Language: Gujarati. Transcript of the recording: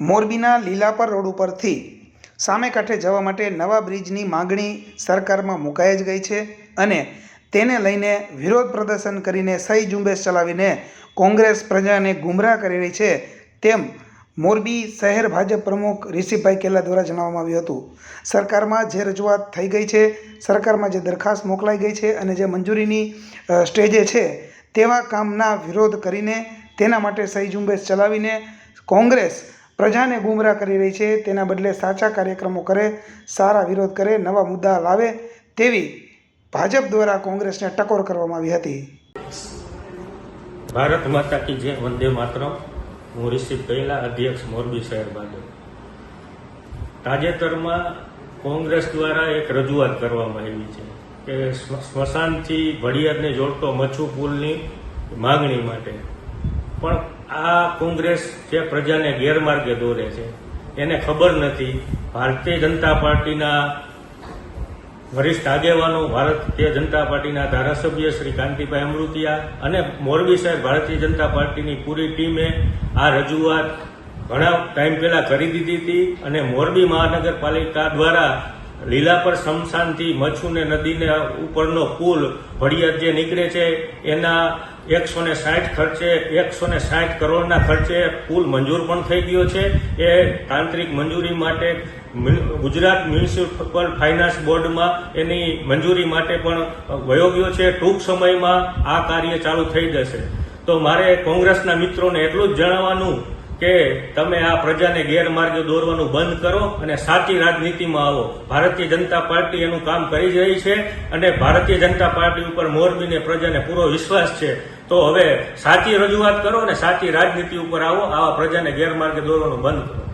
મોરબીના લીલાપર રોડ ઉપરથી સામે કાંઠે જવા માટે નવા બ્રિજની માગણી સરકારમાં મુકાઈ જ ગઈ છે અને તેને લઈને વિરોધ પ્રદર્શન કરીને સહી ઝુંબેશ ચલાવીને કોંગ્રેસ પ્રજાને ગુમરાહ કરી રહી છે તેમ મોરબી શહેર ભાજપ પ્રમુખ ઋષિભાઈ કેલા દ્વારા જણાવવામાં આવ્યું હતું. સરકારમાં જે રજૂઆત થઈ ગઈ છે, સરકારમાં જે દરખાસ્ત મોકલાઈ ગઈ છે અને જે મંજૂરીની સ્ટેજે છે તેવા કામના વિરોધ કરીને તેના માટે સહી ઝુંબેશ ચલાવીને કોંગ્રેસ પ્રજાને ગુમરાહ કરી રહી છે. તેના બદલે સાચા કાર્યક્રમો કરે, સારા વિરોધ કરે, નવા મુદ્દા લાવે તેવી ભાજપ દ્વારા કોંગ્રેસને ટકોર કરવામાં આવી હતી. ભારત માતા કી જય, વંદે માતરમ. હું રિષિભ પહેલા અધ્યક્ષ મોરબી શહેર ભાજપ તાજેતરમાં કોંગ્રેસ દ્વારા એક રજૂઆત કરવામાં આવી છે કે સ્મ- સ્મશાનથી ભડિયારને જોડતો મચ્છુ પુલની માગણી માટે. પણ આ કોંગ્રેસ જે પ્રજાને ગેરમાર્ગે દોરે છે, એને ખબર નથી. ભારતીય જનતા પાર્ટીના વરિષ્ઠ આગેવાનો, ભારતીય જનતા પાર્ટીના ધારાસભ્ય શ્રી કાંતિભાઈ અમૃતિયા અને મોરબી સાહેબ ભારતીય જનતા પાર્ટીની પૂરી ટીમે આ રજૂઆત ઘણા ટાઈમ પહેલા કરી દીધી હતી અને મોરબી મહાનગરપાલિકા દ્વારા લીલાપર શમશાનથી મચ્છુને નદીને ઉપરનો પુલ ભડિયાદ જે નીકળે છે, એના એકસો ને સાઠ ખર્ચે, એકસો ને સાઠ કરોડના ખર્ચે પુલ મંજૂર પણ થઈ ગયો છે. એ તાંત્રિક મંજૂરી માટે ગુજરાત મ્યુનિસિપલ ફાઇનાન્સ બોર્ડમાં એની મંજૂરી માટે પણ વયો ગયો છે. ટૂંક સમયમાં આ કાર્ય ચાલુ થઈ જશે. તો મારે કોંગ્રેસના મિત્રોને એટલું જ જણાવવાનું કે તમે આ પ્રજાને ગેરમાર્ગે દોરવાનું બંધ કરો અને સાચી રાજનીતિમાં આવો. ભારતીય જનતા પાર્ટી એનું કામ કરી રહી છે અને ભારતીય જનતા પાર્ટી ઉપર મોરબીને પ્રજાને પૂરો વિશ્વાસ છે. તો હવે સાચી રજૂઆત કરો અને સાચી રાજનીતિ ઉપર આવો, આવા પ્રજાને ગેરમાર્ગે દોરવાનું બંધ કરો.